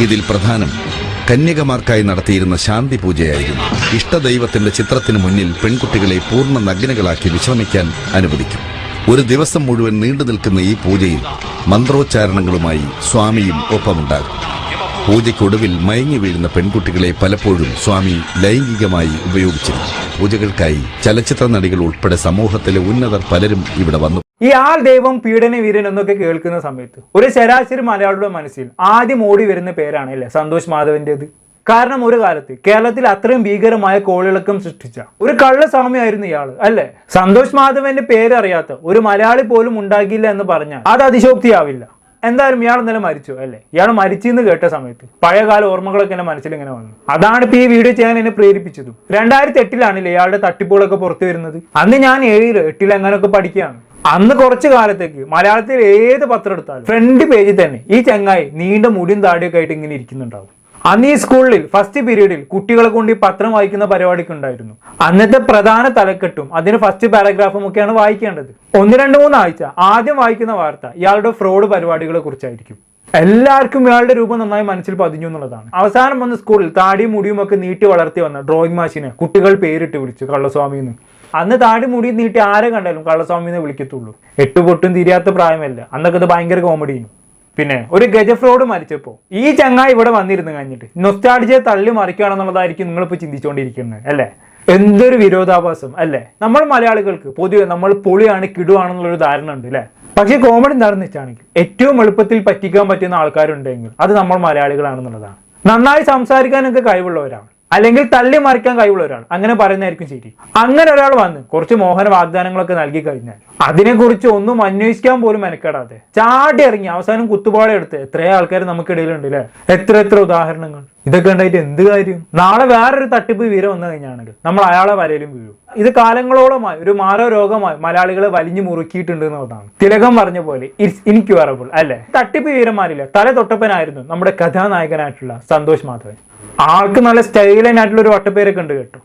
ഇതിൽ പ്രധാനം കന്യകമാർക്കായി നടത്തിയിരുന്ന ശാന്തി പൂജയായിരുന്നു. ഇഷ്ടദൈവത്തിന്റെ ചിത്രത്തിന് മുന്നിൽ പെൺകുട്ടികളെ പൂർണ നഗ്നകളാക്കി വിശ്രമിക്കാൻ അനുവദിക്കും. ഒരു ദിവസം മുഴുവൻ നീണ്ടു നിൽക്കുന്ന ഈ പൂജയിൽ മന്ത്രോച്ചാരണങ്ങളുമായി സ്വാമിയും ഒപ്പമുണ്ടാകും. പൂജയ്ക്കൊടുവിൽ മയങ്ങി വീഴുന്ന പെൺകുട്ടികളെ പലപ്പോഴും സ്വാമി ലൈംഗികമായി ഉപയോഗിച്ചിരുന്നു. പൂജകൾക്കായി ചലച്ചിത്ര നടികൾ ഉൾപ്പെടെ സമൂഹത്തിലെ ഉന്നതർ പലരും ഇവിടെ വന്നു ഈ ആൾ ദൈവം പീഡന വീരൻ എന്നൊക്കെ കേൾക്കുന്ന സമയത്ത് ഒരു ശരാശരി മലയാളിയുടെ മനസ്സിൽ ആദ്യം ഓടി വരുന്ന പേരാണ് അല്ലേ സന്തോഷ് മാധവന്റേത് കാരണം ഒരു കാലത്ത് കേരളത്തിൽ അത്രയും ഭീകരമായ കോളിളക്കം സൃഷ്ടിച്ച ഒരു കള്ളസ്വാമിയായിരുന്നു ഇയാൾ അല്ലെ? സന്തോഷ് മാധവന്റെ പേരറിയാത്ത ഒരു മലയാളി പോലും ഉണ്ടാകില്ല എന്ന് പറഞ്ഞാൽ അത് അതിശോക്തിയാവില്ല. എന്തായാലും ഇയാൾ ഇന്നലെ മരിച്ചു അല്ലേ? ഇയാൾ മരിച്ചു എന്ന് കേട്ട സമയത്ത് പഴയകാല ഓർമ്മകളൊക്കെ എന്റെ മനസ്സിൽ ഇങ്ങനെ വന്നു. അതാണ് ഇപ്പൊ ഈ വീഡിയോ ചെയ്യാൻ എന്നെ പ്രേരിപ്പിച്ചതും. രണ്ടായിരത്തി എട്ടിലാണല്ലേ ഇയാളുടെ തട്ടിപ്പുകളൊക്കെ പുറത്തു വരുന്നത്. അന്ന് ഞാൻ ഏഴിൽ എട്ടിൽ അങ്ങനെയൊക്കെ പഠിക്കുകയാണ്. അന്ന് കുറച്ച് കാലത്തേക്ക് മലയാളത്തിൽ ഏത് പത്രം എടുത്താലും ഫ്രണ്ട് പേജിൽ തന്നെ ഈ ചങ്ങായി നീണ്ട മുടിയും താടിയൊക്കെ ആയിട്ട് ഇങ്ങനെ ഇരിക്കുന്നുണ്ടാവും. അന്ന് ഈ സ്കൂളിൽ ഫസ്റ്റ് പീരീഡിൽ കുട്ടികളെ കൊണ്ട് ഈ പത്രം വായിക്കുന്ന പരിപാടിക്ക് ഉണ്ടായിരുന്നു. അന്നത്തെ പ്രധാന തലക്കെട്ടും അതിന് ഫസ്റ്റ് പാരഗ്രാഫും ഒക്കെയാണ് വായിക്കേണ്ടത്. ഒന്ന് രണ്ട് മൂന്ന് ആഴ്ച ആദ്യം വായിക്കുന്ന വാർത്ത ഇയാളുടെ ഫ്രോഡ് പരിപാടികളെ കുറിച്ചായിരിക്കും. എല്ലാവർക്കും ഇയാളുടെ രൂപം നന്നായി മനസ്സിൽ പതിഞ്ഞു എന്നുള്ളതാണ്. അവസാനം വന്ന സ്കൂളിൽ താടിയും മുടിയും ഒക്കെ നീട്ടി വളർത്തി വന്ന ഡ്രോയിങ് മാഷിനെ കുട്ടികൾ പേരിട്ട് വിളിച്ചു കള്ളസ്വാമി എന്ന് അന്ന് താടി മുടി നീട്ടി ആരെ കണ്ടാലും കള്ളസ്വാമി എന്ന് വിളിക്കത്തുള്ളൂ. എട്ട് പൊട്ടും തിരിയാത്ത പ്രായമല്ല. അന്നൊക്കെ ഇത് ഭയങ്കര കോമഡിയും പിന്നെ ഒരു ഗജ ഫ്രോഡ് മരിച്ചപ്പോ ഈ ചങ്ങായി ഇവിടെ വന്നിരുന്നു കഴിഞ്ഞിട്ട് നൊസ്റ്റാഡിജയെ തള്ളി മറിക്കുകയാണെന്നുള്ളതായിരിക്കും നിങ്ങളിപ്പോ ചിന്തിച്ചുകൊണ്ടിരിക്കുന്നത് അല്ലേ? എന്തൊരു വിരോധാഭാസം അല്ലേ? നമ്മൾ മലയാളികൾക്ക് പൊതുവെ നമ്മൾ പൊളിയാണ് കിടുവാണെന്നുള്ളൊരു ധാരണ ഉണ്ട് അല്ലേ? പക്ഷേ കോമഡി എന്താണെന്ന് വെച്ചാണെങ്കിൽ ഏറ്റവും എളുപ്പത്തിൽ പറ്റിക്കാൻ പറ്റുന്ന ആൾക്കാരുണ്ടെങ്കിൽ അത് നമ്മൾ മലയാളികളാണെന്നുള്ളതാണ്. നന്നായി സംസാരിക്കാനൊക്കെ കഴിവുള്ളവരാണ്. അല്ലെങ്കിൽ തള്ളി മറിക്കാൻ കഴിവുള്ളവരാണ്. അങ്ങനെ പറയുന്നതായിരിക്കും ശരി. അങ്ങനെ ഒരാൾ വന്ന് കുറച്ച് മോഹന വാഗ്ദാനങ്ങളൊക്കെ നൽകി കഴിഞ്ഞാൽ അതിനെക്കുറിച്ച് ഒന്നും അന്വേഷിക്കാൻ പോലും മെനക്കെടാതെ ചാടി ഇറങ്ങി അവസാനം കുത്തുപാടെ എടുത്ത് എത്രയോ ആൾക്കാർ നമുക്കിടയിലുണ്ട് അല്ലേ എത്ര എത്ര ഉദാഹരണങ്ങൾ. ഇതൊക്കെ ഉണ്ടായിട്ട് എന്ത് കാര്യം? നാളെ വേറൊരു തട്ടിപ്പ് വീര വന്നു കഴിഞ്ഞാണെങ്കിൽ നമ്മൾ അയാളെ വരയിലും വീഴും. ഇത് കാലങ്ങളോളമായി ഒരു മാരോ രോഗമായി മലയാളികളെ വലിഞ്ഞു മുറുക്കിയിട്ടുണ്ട് എന്നുള്ളതാണ്. തിലകം പറഞ്ഞ പോലെ ഇറ്റ്സ് ഇൻക്യൂറബിൾ അല്ലെ? തട്ടിപ്പ് വീരന്മാരില്ല? തല തൊട്ടപ്പനായിരുന്നു നമ്മുടെ കഥാനായകനായിട്ടുള്ള സന്തോഷ് മാധവൻ. ആൾക്ക് നല്ല സ്റ്റൈലൈൻ ആയിട്ടുള്ള ഒരു വട്ടപ്പേരൊക്കെ ഉണ്ട് കേട്ടോ.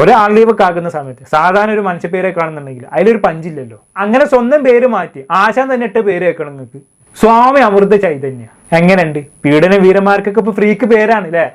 ഒരാൾ ലീവൊക്കെ ആക്കുന്ന സമയത്ത് സാധാരണ ഒരു മനുഷ്യപ്പേരെ കാണുന്നുണ്ടെങ്കിൽ അതിലൊരു പഞ്ചില്ലല്ലോ. അങ്ങനെ സ്വന്തം പേര് മാറ്റി ആശാൻ തന്നെ ഇട്ട പേര് വെക്കണം നിങ്ങൾക്ക്. സ്വാമി അമൃത ചൈതന്യ. എങ്ങനെയുണ്ട്? പീഡന വീരന്മാർക്കൊക്കെ ഇപ്പൊ ഫ്രീക്ക് പേരാണ് അല്ലേ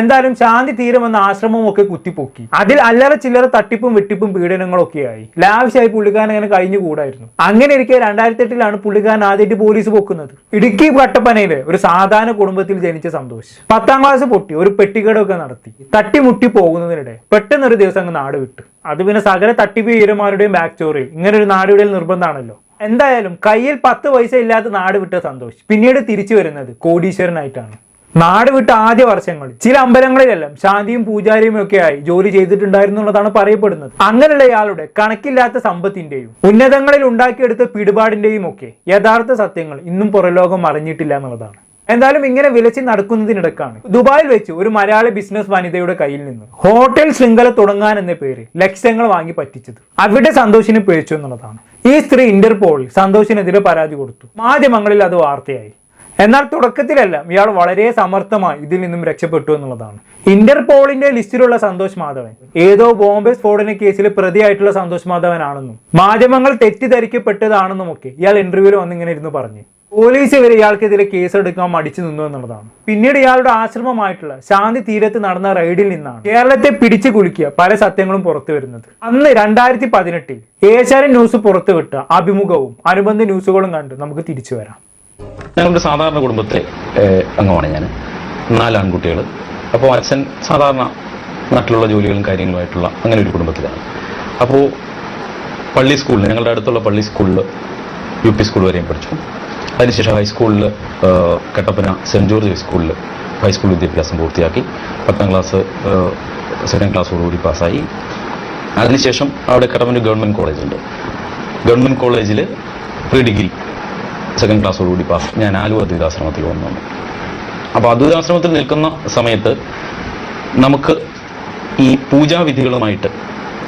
എന്തായാലും ശാന്തി തീരമെന്ന ആശ്രമവും ഒക്കെ കുത്തിപ്പൊക്കി. അതിൽ അല്ലറ ചില്ലറ തട്ടിപ്പും വെട്ടിപ്പും പീഡനങ്ങളും ഒക്കെ ആയി ലാവിശായി പുള്ളിക്കാരൻ അങ്ങനെ കഴിഞ്ഞുകൂടായിരുന്നു അങ്ങനെ ഇരിക്കെ രണ്ടായിരത്തി എട്ടിലാണ് പുള്ളിക്കാരൻ ആദ്യമായിട്ട് പോലീസ് പൊക്കുന്നത്. ഇടുക്കി കട്ടപ്പനയിലെ ഒരു സാധാരണ കുടുംബത്തിൽ ജനിച്ച സന്തോഷ്. പത്താം ക്ലാസ് പൊട്ടി ഒരു പെട്ടിക്കടമൊക്കെ നടത്തി. തട്ടിമുട്ടി പോകുന്നതിനിടെ പെട്ടെന്ന് ഒരു ദിവസം അങ്ങ് നാട് വിട്ടു. അത് പിന്നെ സകല തട്ടിപ്പ് ഹീരന്മാരുടെയും ബാക്ക് സ്റ്റോറി ഇങ്ങനെ ഒരു നാടുകളിൽ നിർബന്ധമാണല്ലോ. എന്തായാലും കയ്യിൽ പത്ത് പൈസ ഇല്ലാത്ത നാട് വിട്ട സന്തോഷ്. പിന്നീട് തിരിച്ചു വരുന്നത് കോടീശ്വരനായിട്ടാണ്. നാട് വിട്ട ആദ്യ വർഷങ്ങളിൽ ചില അമ്പലങ്ങളിലെല്ലാം ശാന്തിയും പൂജാരിയും ഒക്കെ ആയി ജോലി ചെയ്തിട്ടുണ്ടായിരുന്നുള്ളതാണ് പറയപ്പെടുന്നത്. അങ്ങനെയുള്ള ഇയാളുടെ കണക്കില്ലാത്ത സമ്പത്തിന്റെയും ഉന്നതങ്ങളിൽ ഉണ്ടാക്കിയെടുത്ത പിടിപാടിന്റെയും ഒക്കെ യഥാർത്ഥ സത്യങ്ങൾ ഇന്നും പുറലോകം അറിഞ്ഞിട്ടില്ല എന്നുള്ളതാണ്. എന്തായാലും ഇങ്ങനെ വിലച്ച് നടക്കുന്നതിനിടക്കാണ്. ദുബായിൽ വെച്ച് ഒരു മലയാളി ബിസിനസ് വനിതയുടെ കയ്യിൽ നിന്ന് ഹോട്ടൽ ശൃംഖല തുടങ്ങാൻ എന്ന പേര് ലക്ഷ്യങ്ങൾ വാങ്ങി പറ്റിച്ചത്. അവിടെ സന്തോഷിനെ പേച്ചു എന്നുള്ളതാണ്. ഈ സ്ത്രീ ഇന്റർപോളിൽ സന്തോഷിനെതിരെ പരാതി കൊടുത്തു. മാധ്യമങ്ങളിൽ അത് വാർത്തയായി. എന്നാൽ തുടക്കത്തിലെല്ലാം ഇയാൾ വളരെ സമർത്ഥമായി ഇതിൽ നിന്നും രക്ഷപ്പെട്ടു എന്നുള്ളതാണ്. ഇന്റർപോളിന്റെ ലിസ്റ്റിലുള്ള സന്തോഷ് മാധവൻ. ഏതോ ബോംബെ സ്ഫോടന കേസിൽ പ്രതിയായിട്ടുള്ള സന്തോഷ് മാധവൻ ആണെന്നും മാധ്യമങ്ങൾ തെറ്റിദ്ധരിക്കപ്പെട്ടതാണെന്നും ഒക്കെ ഇയാൾ ഇന്റർവ്യൂവിൽ വന്നിങ്ങനെ ഇരുന്ന് പറഞ്ഞു. പോലീസ് ഇവരെ ഇയാൾക്കെതിരെ കേസെടുക്കാൻ മടിച്ചു നിന്നു എന്നുള്ളതാണ്. പിന്നീട് ഇയാളുടെ ആശ്രമമായിട്ടുള്ള ശാന്തി തീരത്ത് നടന്ന റൈഡിൽ നിന്നാണ് കേരളത്തെ പിടിച്ചു കുലുക്കിയ പല സത്യങ്ങളും പുറത്തു വരുന്നത്. അന്ന് രണ്ടായിരത്തി പതിനെട്ടിൽ ഏഷ്യാനെറ്റ് ന്യൂസ് പുറത്തുവിട്ട അഭിമുഖവും അനുബന്ധ ന്യൂസുകളും കണ്ട് നമുക്ക് തിരിച്ചു വരാം. ഞങ്ങളുടെ സാധാരണ കുടുംബത്തിലെ അംഗമാണ് ഞാൻ നാല് ആൺകുട്ടികൾ അപ്പോൾ അച്ഛൻ സാധാരണ നാട്ടിലുള്ള ജോലികളും കാര്യങ്ങളുമായിട്ടുള്ള അങ്ങനെ ഒരു കുടുംബത്തിലാണ്. അപ്പോൾ പള്ളി സ്കൂളിൽ ഞങ്ങളുടെ അടുത്തുള്ള പള്ളി സ്കൂളിൽ യു പി സ്കൂൾ വരെയും പഠിച്ചു. അതിനുശേഷം ഹൈസ്കൂളിൽ കട്ടപ്പന സെന്റ് ജോർജ് ഹൈസ്കൂളിൽ ഹൈസ്കൂൾ വിദ്യാഭ്യാസം പൂർത്തിയാക്കി. പത്താം ക്ലാസ് സെക്കൻഡ് ക്ലാസ്സോടുകൂടി പാസ്സായി. അതിനുശേഷം അവിടെ കട്ടപ്പന ഗവൺമെന്റ് കോളേജുണ്ട് ഗവൺമെന്റ് കോളേജിൽ പ്രീ ഡിഗ്രി സെക്കൻഡ് ക്ലാസ്സോടുകൂടി പാസ് ഞാൻ ആലുവ അദ്വൈതാശ്രമത്തിൽ വന്നു. അപ്പോൾ അദ്വൈതാശ്രമത്തിൽ നിൽക്കുന്ന സമയത്ത് നമുക്ക് ഈ പൂജാവിധികളുമായിട്ട്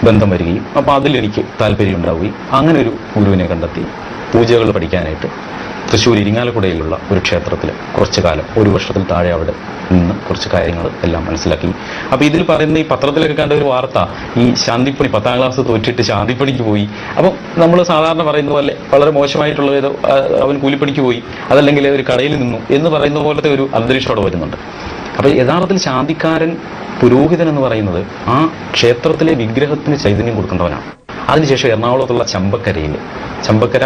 ബന്ധം വരികയും അപ്പോൾ അതിലെനിക്ക് താല്പര്യം ഉണ്ടാവുകയും അങ്ങനെ ഒരു ഗുരുവിനെ കണ്ടെത്തി പൂജകൾ പഠിക്കാനായിട്ട്. തൃശ്ശൂർ ഇരിങ്ങാലക്കുടയിലുള്ള ഒരു ക്ഷേത്രത്തിൽ കുറച്ചു കാലം ഒരു വർഷത്തിൽ താഴെ അവിടെ നിന്ന് കുറച്ച് കാര്യങ്ങൾ എല്ലാം മനസ്സിലാക്കി. അപ്പോൾ ഇതിൽ പറയുന്ന ഈ പത്രത്തിലൊക്കെ കണ്ട ഒരു വാർത്ത ഈ ശാന്തിപ്പണി പത്താം ക്ലാസ് തോറ്റിട്ട് ശാന്തിപ്പണിക്ക് പോയി. അപ്പം നമ്മൾ സാധാരണ പറയുന്ന പോലെ വളരെ മോശമായിട്ടുള്ള ഏതോ അവൻ കൂലിപ്പണിക്ക് പോയി അതല്ലെങ്കിൽ ഒരു കടയിൽ നിന്നു എന്ന് പറയുന്ന പോലത്തെ ഒരു അന്തരീക്ഷം അവിടെ വരുന്നുണ്ട്. അപ്പോൾ യഥാർത്ഥത്തിൽ ശാന്തിക്കാരൻ പുരോഹിതൻ എന്ന് പറയുന്നത് ആ ക്ഷേത്രത്തിലെ വിഗ്രഹത്തിന് ചൈതന്യം കൊടുക്കേണ്ടവനാണ്. അതിനുശേഷം എറണാകുളത്തുള്ള ചമ്പക്കരയിൽ ചമ്പക്കര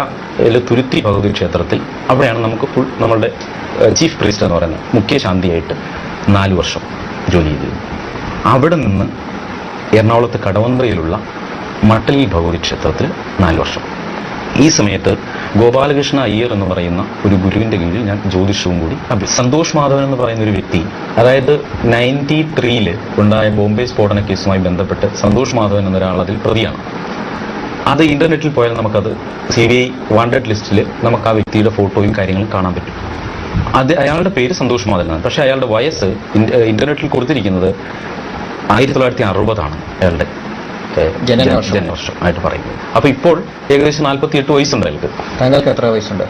തുരുത്തി ഭഗവതി ക്ഷേത്രത്തിൽ. അവിടെയാണ് നമുക്ക് ഫുൾ നമ്മളുടെ ചീഫ് പ്രീസ്റ്റ് എന്ന് പറയുന്നത്. മുഖ്യ ശാന്തിയായിട്ട് നാല് വർഷം ജോലി ചെയ്തിരുന്നു. അവിടെ നിന്ന് എറണാകുളത്ത് കടവന്ത്രയിലുള്ള മട്ടലിൽ ഭഗവതി ക്ഷേത്രത്തിൽ നാല് വർഷം. ഈ സമയത്ത് ഗോപാലകൃഷ്ണ അയ്യർ എന്ന് പറയുന്ന ഒരു ഗുരുവിന്റെ കീഴിൽ ഞാൻ ജ്യോതിഷവും കൂടി സന്തോഷ് മാധവൻ എന്ന് പറയുന്ന ഒരു വ്യക്തി അതായത് നയന്റി ത്രീയിൽ ഉണ്ടായ ബോംബെ സ്ഫോടന കേസുമായി ബന്ധപ്പെട്ട് സന്തോഷ് മാധവൻ എന്നൊരാൾ അതിൽ പ്രതിയാണ്. അത് ഇന്റർനെറ്റിൽ പോയാൽ നമുക്കത് സി ബി ഐ വാണ്ടഡ് ലിസ്റ്റിൽ നമുക്ക് ആ വ്യക്തിയുടെ ഫോട്ടോയും കാര്യങ്ങളും കാണാൻ പറ്റും. അത് അയാളുടെ പേര് സന്തോഷ് മാതലാണ് പക്ഷേ അയാളുടെ വയസ്സ് ഇന്റർനെറ്റിൽ കൊടുത്തിരിക്കുന്നത് ആയിരത്തി തൊള്ളായിരത്തി അറുപതാണ് അയാളുടെ ജനവർഷം. ആയിട്ട് പറയുന്നത്. അപ്പൊ ഇപ്പോൾ ഏകദേശം നാൽപ്പത്തി എട്ട് വയസ്സുണ്ട് അയാൾക്ക്. താങ്കൾക്ക് എത്ര വയസ്സുണ്ട്?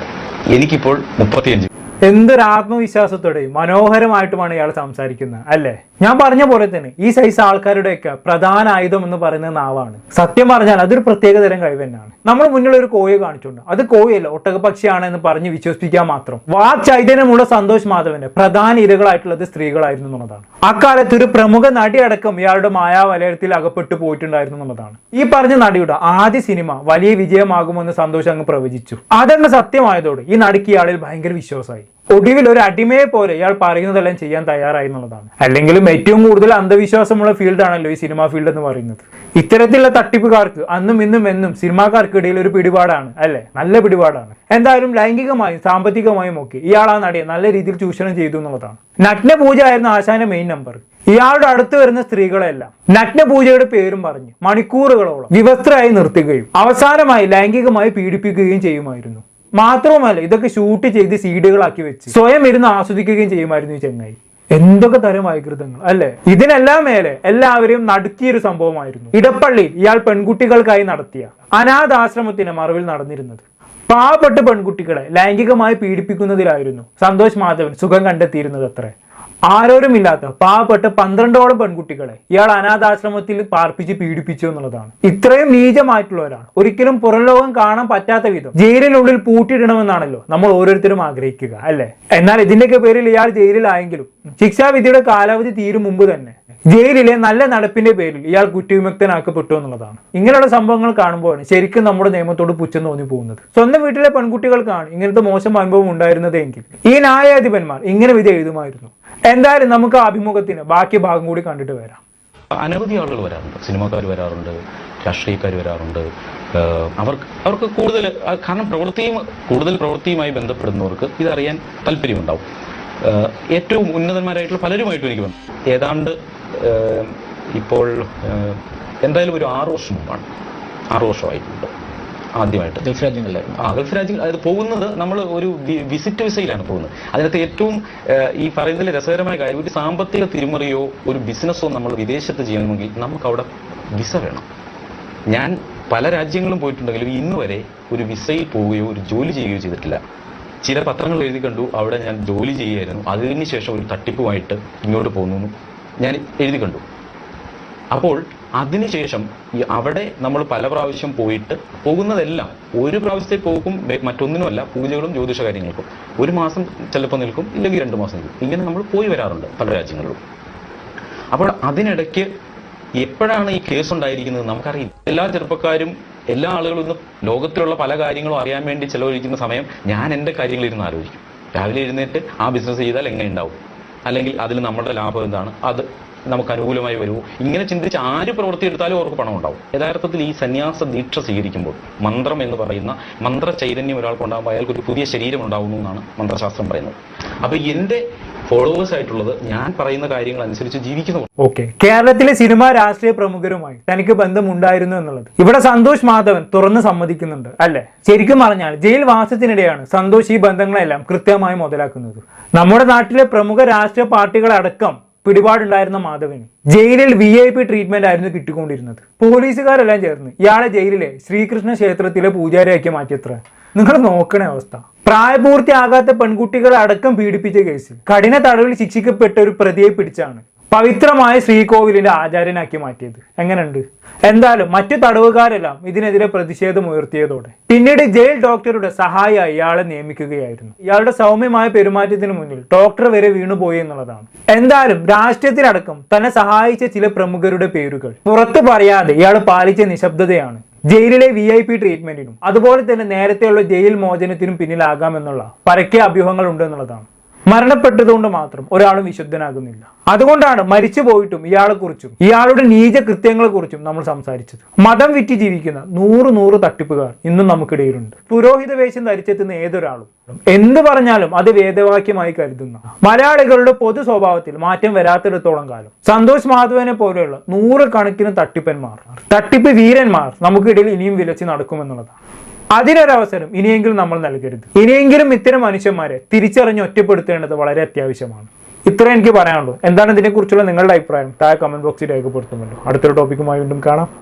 എനിക്കിപ്പോൾ മുപ്പത്തിയഞ്ച്. എന്തൊരു ആത്മവിശ്വാസത്തോടെയും മനോഹരമായിട്ടുമാണ് ഇയാൾ സംസാരിക്കുന്നത് അല്ലേ? ഞാൻ പറഞ്ഞ പോലെ തന്നെ ഈ സൈസ് ആൾക്കാരുടെയൊക്കെ പ്രധാന ആയുധം എന്ന് പറയുന്ന നാവാണ്. സത്യം പറഞ്ഞാൽ അതൊരു പ്രത്യേക തരം കഴിവ് തന്നെയാണ്. നമ്മൾ മുന്നിൽ ഒരു കോയെ കാണിച്ചിട്ടുണ്ട്. അത് കോയല്ല ഒട്ടകപക്ഷിയാണ് എന്ന് പറഞ്ഞ് വിശ്വസിപ്പിക്കാൻ മാത്രം. വാചൈതന്യമുള്ള ചൈതന്യമുള്ള സന്തോഷ് മാധവന്റെ പ്രധാന ഇരകളായിട്ടുള്ളത് സ്ത്രീകളായിരുന്നു എന്നുള്ളതാണ്. അക്കാലത്ത് ഒരു പ്രമുഖ നടി അടക്കം ഇയാളുടെ മായാവലയത്തിൽ അകപ്പെട്ടു പോയിട്ടുണ്ടായിരുന്നു എന്നുള്ളതാണ്. ഈ പറഞ്ഞ നടിയുടെ ആദ്യ സിനിമ വലിയ വിജയമാകുമെന്ന് സന്തോഷ് അങ്ങ് പ്രവചിച്ചു. അതങ്ങ് സത്യമായതോടെ ഈ നടിക്ക് ഇയാളിൽ ഭയങ്കര വിശ്വാസമായി. ഒടുവിൽ ഒരു അടിമയെ പോലെ ഇയാൾ പറയുന്നതെല്ലാം ചെയ്യാൻ തയ്യാറായി എന്നുള്ളതാണ്. അല്ലെങ്കിലും ഏറ്റവും കൂടുതൽ അന്ധവിശ്വാസമുള്ള ഫീൽഡാണല്ലോ ഈ സിനിമാ ഫീൽഡ് എന്ന് പറയുന്നത്. ഇത്തരത്തിലുള്ള തട്ടിപ്പുകാർക്ക് അന്നും ഇന്നും എന്നും സിനിമാക്കാർക്കിടയിൽ ഒരു പിടിപാടാണ് അല്ലെ? നല്ല പിടിപാടാണ്. എന്തായാലും ലൈംഗികമായും സാമ്പത്തികമായും ഒക്കെ ഇയാൾ ആ നടിയെ നല്ല രീതിയിൽ ചൂഷണം ചെയ്തു എന്നുള്ളതാണ്. നഗ്ന പൂജ ആയിരുന്നു ആശാന്റെ മെയിൻ നമ്പർ ഇയാളുടെ അടുത്ത് വരുന്ന സ്ത്രീകളെല്ലാം നഗ്ന പൂജയുടെ പേരും പറഞ്ഞ് മണിക്കൂറുകളോളം വിവസ്ത്രയായി നിർത്തുകയും അവസാനമായി ലൈംഗികമായി പീഡിപ്പിക്കുകയും ചെയ്യുമായിരുന്നു. മാത്രവുമല്ല ഇതൊക്കെ ഷൂട്ട് ചെയ്ത് സീഡുകളാക്കി വെച്ച് സ്വയം ഇരുന്ന് ആസ്വദിക്കുകയും ചെയ്യുമായിരുന്നു ഈ ചെങ്ങായി. എന്തൊക്കെ തരം വൈകൃതങ്ങൾ അല്ലെ? ഇതിനെല്ലാം മേലെ എല്ലാവരെയും നടുക്കിയൊരു സംഭവമായിരുന്നു. ഇടപ്പള്ളി ഇയാൾ പെൺകുട്ടികൾക്കായി നടത്തിയ അനാഥാശ്രമത്തിന്റെ മറവിൽ നടന്നിരുന്നത്. പാവപ്പെട്ട പെൺകുട്ടികളെ ലൈംഗികമായി പീഡിപ്പിക്കുന്നതിലായിരുന്നു സന്തോഷ് മാധവൻ സുഖം കണ്ടെത്തിയിരുന്നത് അത്രേ. ആരോരുമില്ലാത്ത പാവപ്പെട്ട പന്ത്രണ്ടോളം പെൺകുട്ടികളെ ഇയാൾ അനാഥാശ്രമത്തിൽ പാർപ്പിച്ച് പീഡിപ്പിച്ചു എന്നുള്ളതാണ്. ഇത്രയും നീചമായിട്ടുള്ളവരാണ്. ഒരിക്കലും പുറം ലോകം കാണാൻ പറ്റാത്ത വിധം ജയിലിനുള്ളിൽ പൂട്ടിയിടണമെന്നാണല്ലോ നമ്മൾ ഓരോരുത്തരും ആഗ്രഹിക്കുക അല്ലെ? എന്നാൽ ഇതിന്റെയൊക്കെ പേരിൽ ഇയാൾ ജയിലിലായെങ്കിലും ശിക്ഷാവിധിയുടെ കാലാവധി തീരും മുമ്പ് തന്നെ ജയിലിലെ നല്ല നടപ്പിന്റെ പേരിൽ ഇയാൾ കുറ്റവിമുക്തനാക്കപ്പെട്ടു എന്നുള്ളതാണ്. ഇങ്ങനെയുള്ള സംഭവങ്ങൾ കാണുമ്പോഴാണ് ശരിക്കും നമ്മുടെ നിയമത്തോട് പുച്ഛം തോന്നി പോകുന്നത്. സ്വന്തം വീട്ടിലെ പെൺകുട്ടികൾക്കാണ് ഇങ്ങനത്തെ മോശം അനുഭവം ഉണ്ടായിരുന്നതെങ്കിൽ ഈ ന്യായാധിപന്മാർ ഇങ്ങനെ വിധി എഴുതുമായിരുന്നു. എന്തായാലും നമുക്ക് അഭിമുഖത്തിന് ബാക്കി ഭാഗം കൂടി കണ്ടിട്ട് വരാം. അനവധി ആളുകൾ വരാറുണ്ട്. സിനിമാക്കാർ വരാറുണ്ട് രാഷ്ട്രീയക്കാർ വരാറുണ്ട്. അവർക്ക് അവർക്ക് കൂടുതൽ കാരണം പ്രവൃത്തിയും കൂടുതൽ പ്രവൃത്തിയുമായി ബന്ധപ്പെടുന്നവർക്ക് ഇതറിയാൻ താല്പര്യമുണ്ടാവും. ഏറ്റവും ഉന്നതന്മാരായിട്ടുള്ള പലരുമായിട്ടും എനിക്ക് വന്നു ഏതാണ്ട് ഇപ്പോൾ എന്തായാലും ഒരു ആറു വർഷം മുമ്പാണ്. ആറു വർഷമായിട്ടുണ്ട്. ആദ്യമായിട്ട്. ഗൾഫ് രാജ്യങ്ങളിലായിരുന്നു ആ ഗൾഫ് രാജ്യങ്ങൾ അതായത് പോകുന്നത് നമ്മൾ ഒരു വിസിറ്റ് വിസയിലാണ് പോകുന്നത്. അതിനകത്ത് ഏറ്റവും ഈ പറയുന്നതിൽ രസകരമായ കാര്യം ഒരു സാമ്പത്തിക തിരിമറിയോ ഒരു ബിസിനസ്സോ നമ്മൾ വിദേശത്ത് ചെയ്യണമെങ്കിൽ നമുക്ക് അവിടെ വിസ വേണം. ഞാൻ പല രാജ്യങ്ങളും പോയിട്ടുണ്ടെങ്കിലും ഇന്ന് വരെ ഒരു വിസയിൽ പോവുകയോ ഒരു ജോലി ചെയ്യുകയോ ചെയ്തിട്ടില്ല. ചില പത്രങ്ങൾ എഴുതി കണ്ടു അവിടെ ഞാൻ ജോലി ചെയ്യുകയായിരുന്നു. അതിനുശേഷം ഒരു തട്ടിപ്പുമായിട്ട് ഇങ്ങോട്ട് പോകുന്നു ഞാൻ എഴുതി കണ്ടു. അപ്പോൾ അതിനുശേഷം അവിടെ നമ്മൾ പല പ്രാവശ്യം പോയിട്ട് പോകുന്നതെല്ലാം ഒരു പ്രാവശ്യത്തെ പോകും മറ്റൊന്നിനുമല്ല പൂജകളും ജ്യോതിഷ കാര്യങ്ങൾക്കും. ഒരു മാസം ചിലപ്പോൾ നിൽക്കും ഇല്ലെങ്കിൽ രണ്ട് മാസം നിൽക്കും. ഇങ്ങനെ നമ്മൾ പോയി വരാറുണ്ട് പല രാജ്യങ്ങളിലും. അപ്പോൾ അതിനിടയ്ക്ക് എപ്പോഴാണ് ഈ കേസ് ഉണ്ടായിരിക്കുന്നത്? നമുക്കറിയില്ല. എല്ലാ ചെറുപ്പക്കാരും എല്ലാ ആളുകളും ഇന്ന് ലോകത്തിലുള്ള പല കാര്യങ്ങളും അറിയാൻ വേണ്ടി ചെലവഴിക്കുന്ന സമയം ഞാൻ എന്റെ കാര്യങ്ങൾ ഇരുന്ന് ആലോചിക്കും. രാവിലെ എഴുന്നേറ്റ് ആ ബിസിനസ് ചെയ്താൽ എങ്ങനെ ഉണ്ടാവും? അല്ലെങ്കിൽ അതിൽ നമ്മുടെ ലാഭം എന്താണ്? അത് നമുക്ക് അനുകൂലമായി വരൂ. ഇങ്ങനെ ചിന്തിച്ച് ആര് പ്രവൃത്തി എടുത്താലും അവർക്ക് പണം ഉണ്ടാവും യഥാർത്ഥത്തിൽ ഈ സന്യാസ ദീക്ഷ സ്വീകരിക്കുമ്പോൾ മന്ത്രം എന്ന് പറയുന്ന മന്ത്ര ചൈതന്യം ഒരാൾക്ക് ഉണ്ടാകുമ്പോൾ അയാൾക്ക് ഒരു പുതിയ ശരീരം ഉണ്ടാവുന്നു എന്നാണ് മന്ത്രശാസ്ത്രം പറയുന്നത്. അപ്പൊ എന്റെ ഫോളോവേഴ്സ് ആയിട്ടുള്ളത് ഞാൻ പറയുന്ന കാര്യങ്ങൾ അനുസരിച്ച് ജീവിക്കുന്നു. ഓക്കെ. കേരളത്തിലെ സിനിമാ രാഷ്ട്രീയ പ്രമുഖരുമായി തനിക്ക് ബന്ധമുണ്ടായിരുന്നു എന്നുള്ളത്. ഇവിടെ സന്തോഷ് മാധവൻ തുറന്ന് സമ്മതിക്കുന്നുണ്ട് അല്ലെ? ശരിക്കും പറഞ്ഞാൽ ജയിൽ വാസത്തിനിടെയാണ് സന്തോഷ് ഈ ബന്ധങ്ങളെല്ലാം കൃത്യമായി മുതലാക്കുന്നത്. നമ്മുടെ നാട്ടിലെ പ്രമുഖ രാഷ്ട്രീയ പാർട്ടികളടക്കം പിടിപാടുണ്ടായിരുന്ന മാധവന് ജയിലിൽ വി ഐ പി ട്രീറ്റ്മെന്റ് ആയിരുന്നു കിട്ടിക്കൊണ്ടിരുന്നത്. പോലീസുകാരെല്ലാം ചേർന്ന് ഇയാളെ ജയിലിലെ ശ്രീകൃഷ്ണ ക്ഷേത്രത്തിലെ പൂജാരിയാക്കി മാറ്റിയത്ര. നിങ്ങൾ നോക്കണ അവസ്ഥ. പ്രായപൂർത്തിയാകാത്ത പെൺകുട്ടികളെ അടക്കം പീഡിപ്പിച്ച കേസിൽ കഠിന തടവിൽ ശിക്ഷിക്കപ്പെട്ട ഒരു പ്രതിയെ പിടിച്ചാണ് പവിത്രമായ ശ്രീകോവിലിന്റെ ആചാര്യനാക്കി മാറ്റിയത്. എങ്ങനെയുണ്ട്? എന്തായാലും മറ്റു തടവുകാരെല്ലാം ഇതിനെതിരെ പ്രതിഷേധം ഉയർത്തിയതോടെ. പിന്നീട് ജയിൽ ഡോക്ടറുടെ സഹായി ഇയാളെ നിയമിക്കുകയായിരുന്നു. ഇയാളുടെ സൗമ്യമായ പെരുമാറ്റത്തിന് മുന്നിൽ ഡോക്ടർ വരെ വീണുപോയി എന്നുള്ളതാണ്. എന്തായാലും രാഷ്ട്രീയത്തിലടക്കം തന്നെ സഹായിച്ച ചില പ്രമുഖരുടെ പേരുകൾ. പുറത്തു പറയാതെ ഇയാൾ പാലിച്ച നിശബ്ദതയാണ്. ജയിലിലെ വി ഐ പി ട്രീറ്റ്മെന്റിനും അതുപോലെ തന്നെ നേരത്തെയുള്ള ജയിൽ മോചനത്തിനും പിന്നിലാകാമെന്നുള്ള പരക്കെ അഭ്യൂഹങ്ങൾ ഉണ്ട് എന്നുള്ളതാണ്. മരണപ്പെട്ടതുകൊണ്ട് മാത്രം ഒരാളും വിശുദ്ധനാകുന്നില്ല. അതുകൊണ്ടാണ് മരിച്ചു പോയിട്ടും ഇയാളെക്കുറിച്ചും ഇയാളുടെ നീച കൃത്യങ്ങളെക്കുറിച്ചും നമ്മൾ സംസാരിച്ചത്. മതം വിറ്റ് ജീവിക്കുന്ന നൂറ് നൂറ് തട്ടിപ്പുകാർ ഇന്നും നമുക്കിടയിലുണ്ട്. പുരോഹിത വേഷം ധരിച്ചെത്തുന്ന ഏതൊരാളും എന്ത് പറഞ്ഞാലും അത് വേദവാക്യമായി കരുതുന്ന മലയാളികളുടെ പൊതു സ്വഭാവത്തിൽ മാറ്റം വരാത്തിടത്തോളം കാലം സന്തോഷ് മാധവനെ പോലെയുള്ള നൂറുകണക്കിന് തട്ടിപ്പന്മാർ തട്ടിപ്പ് വീരന്മാർ നമുക്കിടയിൽ ഇനിയും വിലച്ച് നടക്കുമെന്നുള്ളതാണ്. അതിനൊരവസരം ഇനിയെങ്കിലും നമ്മൾ നൽകരുത്. ഇനിയെങ്കിലും ഇത്തരം മനുഷ്യന്മാരെ തിരിച്ചറിഞ്ഞ് ഒറ്റപ്പെടുത്തേണ്ടത് വളരെ അത്യാവശ്യമാണ്. ഇത്ര എനിക്ക് പറയാനുള്ളൂ. എന്താണ് ഇതിനെക്കുറിച്ചുള്ള നിങ്ങളുടെ അഭിപ്രായം? താഴെ കമന്റ് ബോക്സിൽ രേഖപ്പെടുത്തുമല്ലോ. അടുത്തൊരു ടോപ്പിക്കുമായി വീണ്ടും കാണാം.